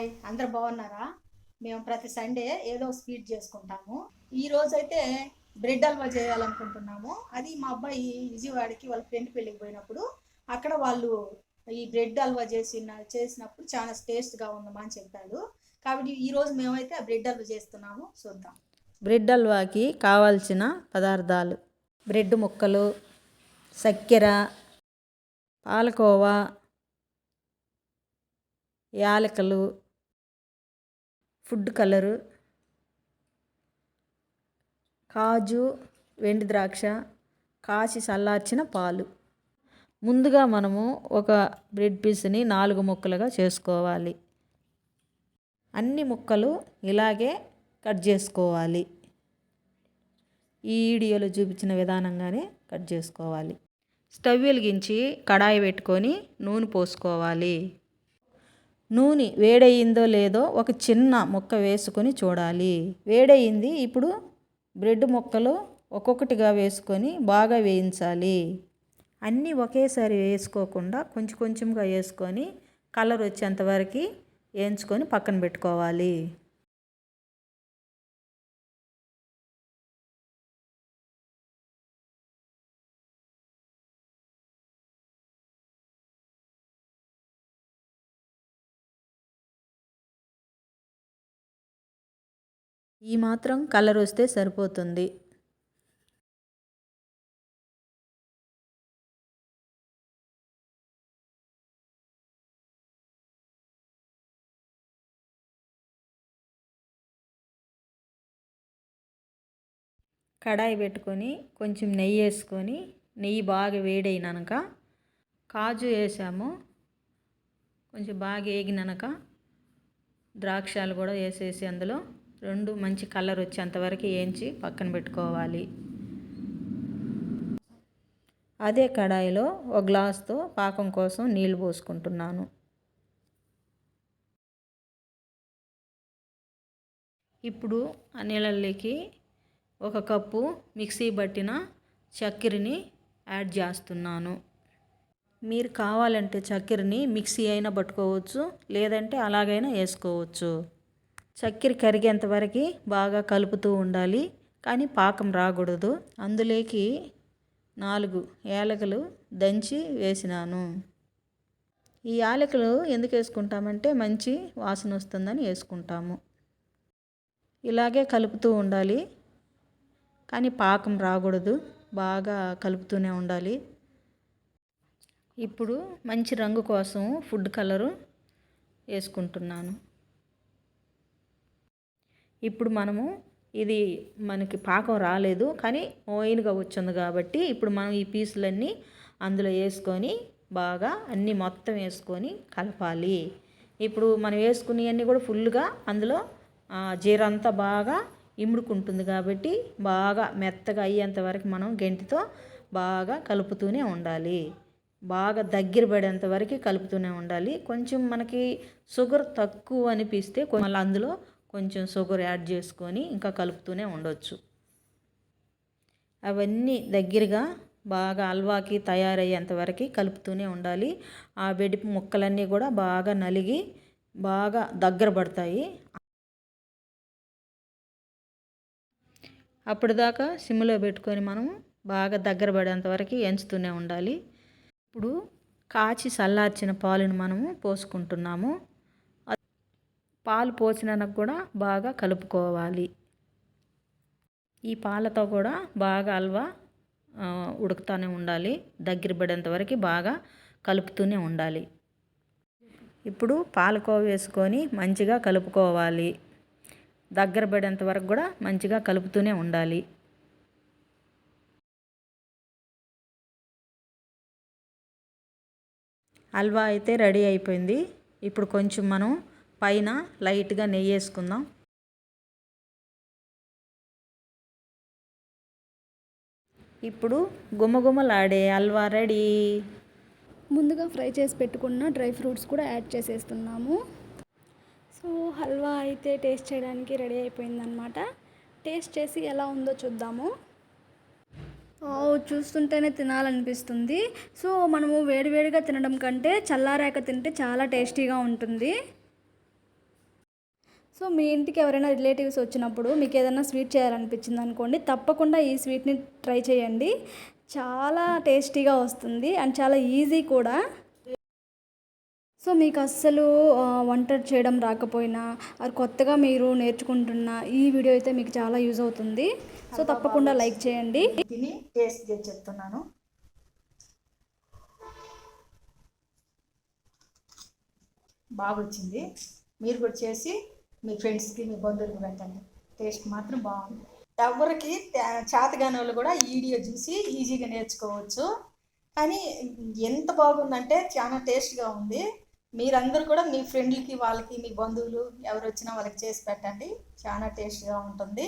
Hi అందరు బాగున్నారా? మేము ప్రతి సండే ఏదో స్వీట్ చేసుకుంటాము. ఈ రోజు అయితే బ్రెడ్ హల్వా చేయాలనుకుంటున్నాము. అది మా అబ్బాయి విజయవాడకి వాళ్ళ ఫ్రెండ్ పెళ్ళికి పోయినప్పుడు అక్కడ వాళ్ళు ఈ బ్రెడ్ హల్వా చేసిన చేసినప్పుడు చాలా టేస్ట్గా ఉందమ్మా అని చెప్పాడు. కాబట్టి ఈరోజు మేమైతే ఆ బ్రెడ్ హల్వా చేస్తున్నాము. చూద్దాం. బ్రెడ్ హల్వాకి కావాల్సిన పదార్థాలు బ్రెడ్ ముక్కలు చక్కెర పాలకోవా యాలకులు ఫుడ్ కలరు. కాజు వెండి ద్రాక్ష కాచి చల్లార్చిన పాలు. ముందుగా మనము ఒక బ్రెడ్ పీస్ని నాలుగు ముక్కలుగా చేసుకోవాలి. అన్ని ముక్కలు ఇలాగే కట్ చేసుకోవాలి. ఈ వీడియోలో చూపించిన విధానంగానే కట్ చేసుకోవాలి. స్టవ్ వెలిగించి కడాయి పెట్టుకొని నూనె పోసుకోవాలి. నూనె వేడయిందో లేదో ఒక చిన్న ముక్క వేసుకొని చూడాలి. వేడయింది ఇప్పుడు బ్రెడ్ ముక్కలు ఒక్కొక్కటిగా వేసుకొని బాగా వేయించాలి. అన్నీ ఒకేసారి వేసుకోకుండా కొంచెం కొంచెంగా వేసుకొని కలర్ వచ్చేంతవరకు వేయించుకొని పక్కన పెట్టుకోవాలి. ఈ మాత్రం కలర్ వస్తే సరిపోతుంది. కడాయి పెట్టుకొని కొంచెం నెయ్యి వేసుకొని నెయ్యి బాగా వేడైనాక కాజు వేసాము. కొంచెం బాగా వేగినాక ద్రాక్షాలు కూడా వేసేసి అందులో రెండు మంచి కలర్ వచ్చేంతవరకు వేయించి పక్కన పెట్టుకోవాలి. అదే కడాయిలో ఒక గ్లాస్తో పాకం కోసం నీళ్ళు పోసుకుంటున్నాను. ఇప్పుడు ఆ నీళ్ళల్లోకి ఒక కప్పు మిక్సీ పట్టిన చక్కెరని యాడ్ చేస్తున్నాను. మీరు కావాలంటే చక్కెరని మిక్సీ అయినా పట్టుకోవచ్చు లేదంటే అలాగైనా వేసుకోవచ్చు. చక్కెర కరిగేంత వరకు బాగా కలుపుతూ ఉండాలి. కానీ పాకం రాకూడదు. అందులోకి నాలుగు యాలకులు దంచి వేసినాను. ఈ యాలకులు ఎందుకు వేసుకుంటామంటే మంచి వాసన వస్తుందని వేసుకుంటాము. ఇలాగే కలుపుతూ ఉండాలి. కానీ పాకం రాకూడదు. బాగా కలుపుతూనే ఉండాలి. ఇప్పుడు మంచి రంగు కోసం ఫుడ్ కలరు వేసుకుంటున్నాను. ఇప్పుడు మనము ఇది మనకి పాకం రాలేదు కానీ ఓయిన్గా వచ్చింది కాబట్టి ఇప్పుడు మనం ఈ పీసులన్నీ అందులో వేసుకొని బాగా అన్నీ మొత్తం వేసుకొని కలపాలి. ఇప్పుడు మనం వేసుకునేవన్నీ కూడా ఫుల్గా అందులో జీర అంతా బాగా ఇముడుకుంటుంది కాబట్టి బాగా మెత్తగా అయ్యేంత వరకు మనం గెంటితో బాగా కలుపుతూనే ఉండాలి. బాగా దగ్గర పడేంత వరకు కలుపుతూనే ఉండాలి. కొంచెం మనకి షుగర్ తక్కువ అనిపిస్తే మళ్ళీ అందులో కొంచెం షుగర్ యాడ్ చేసుకొని ఇంకా కలుపుతూనే ఉండొచ్చు. అవన్నీ దగ్గరగా బాగా హల్వాకి తయారయ్యేంత వరకు కలుపుతూనే ఉండాలి. ఆ వెడిపు ముక్కలన్నీ కూడా బాగా నలిగి బాగా దగ్గర పడతాయి. అప్పటిదాకా సిమ్లో పెట్టుకొని మనం బాగా దగ్గర పడేంత వరకు ఎంచుతూనే ఉండాలి. ఇప్పుడు కాచి చల్లార్చిన పాలును మనము పోసుకుంటున్నాము. పాలు పోసినాక కూడా బాగా కలుపుకోవాలి. ఈ పాలతో కూడా బాగా హల్వా ఉడుకుతూనే ఉండాలి. దగ్గర పడేంత వరకు బాగా కలుపుతూనే ఉండాలి. ఇప్పుడు పాలకోవ వేసుకొని మంచిగా కలుపుకోవాలి. దగ్గర పడేంత వరకు కూడా మంచిగా కలుపుతూనే ఉండాలి. హల్వా అయితే రెడీ అయిపోయింది. ఇప్పుడు కొంచెం మనం పైన లైట్గా నెయ్యి వేసుకుందాం ఇప్పుడు గుమగుమలాడే హల్వా రెడీ. ముందుగా ఫ్రై చేసి పెట్టుకున్న డ్రై ఫ్రూట్స్ కూడా యాడ్ చేసేస్తున్నాము. సో హల్వా అయితే టేస్ట్ చేయడానికి రెడీ అయిపోయిందనమాట టేస్ట్ చేసి ఎలా ఉందో చూద్దాము. చూస్తుంటేనే తినాలనిపిస్తుంది. సో మనము వేడివేడిగా తినడం కంటే చల్లారాక తింటే చాలా టేస్టీగా ఉంటుంది. సో మీ ఇంటికి ఎవరైనా రిలేటివ్స్ వచ్చినప్పుడు మీకు ఏదైనా స్వీట్ చేయాలనిపించింది అనుకోండి తప్పకుండా ఈ స్వీట్ని ట్రై చేయండి. చాలా టేస్టీగా వస్తుంది అండ్ చాలా ఈజీ కూడా. సో మీకు అస్సలు వంట చేయడం రాకపోయినా అది కొత్తగా మీరు నేర్చుకుంటున్న ఈ వీడియో అయితే మీకు చాలా యూజ్ అవుతుంది. సో తప్పకుండా లైక్ చేయండి. తిని టేస్ట్ చేసి చెప్తున్నాను. బాగా వచ్చింది మీరు కూడా చేసి మీ ఫ్రెండ్స్కి మీ బంధువులకు పెట్టండి. టేస్ట్ మాత్రం బాగుంది. ఎవరికి చేతగాని వాళ్ళు కూడా ఈ వీడియో చూసి ఈజీగా నేర్చుకోవచ్చు. కానీ ఎంత బాగుందంటే చాలా టేస్ట్గా ఉంది. మీరందరూ కూడా మీ ఫ్రెండ్లకి వాళ్ళకి మీ బంధువులు ఎవరు వచ్చినా వాళ్ళకి చేసి పెట్టండి. చాలా టేస్ట్గా ఉంటుంది.